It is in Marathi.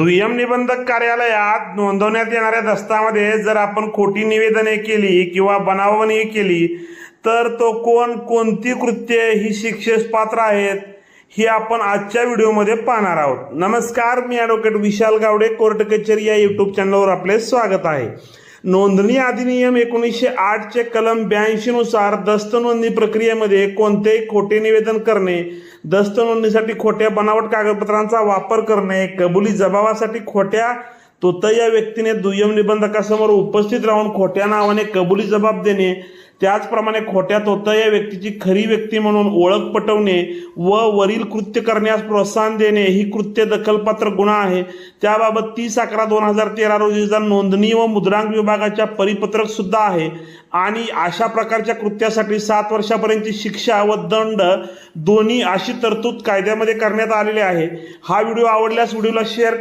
दुय्यम निबंधक कार्यालयात नोंदवण्यात येणाऱ्या दस्तामध्ये जर आपण खोटी निवेदने केली किंवा बनावणी केली तर तो कोण कोणती कृत्ये ही शिक्षेस पात्र आहेत ही आपण आजच्या व्हिडिओमध्ये पाहणार आहोत. नमस्कार मी ॲडव्होकेट विशाल गावडे कोर्ट कचेरी या युट्यूब चॅनलवर आपले स्वागत आहे. नोंदणी अधिनियम एकोणीसशे आठचे कलम ब्याऐंशीनुसार दस्त नोंदणी प्रक्रियेमध्ये कोणतेही खोटे निवेदन करणे दस्त नोंदणीसाठी खोट्या बनावट कागदपत्रांचा वापर करणे कबुली जबाबासाठी खोट्या तोत या व्यक्तीने दुय्यम निबंधकासमोर उपस्थित राहून खोट्या नावाने कबुली जबाब देणे त्याचप्रमाणे खोट्या होतं या व्यक्तीची खरी व्यक्ती म्हणून ओळख पटवणे व वरील कृत्य करण्यास प्रोत्साहन देणे ही कृत्य दखलपात्र गुन्हा आहे. त्याबाबत तीस अकरा दोन हजार तेरा रोजीचा नोंदणी व मुद्रांक विभागाच्या परिपत्रक सुद्धा आहे आणि अशा प्रकारच्या कृत्यासाठी सात वर्षापर्यंतची शिक्षा व दंड दोन्ही अशी तरतूद कायद्यामध्ये करण्यात आलेली आहे. हा व्हिडिओ आवडल्यास व्हिडिओला शेअर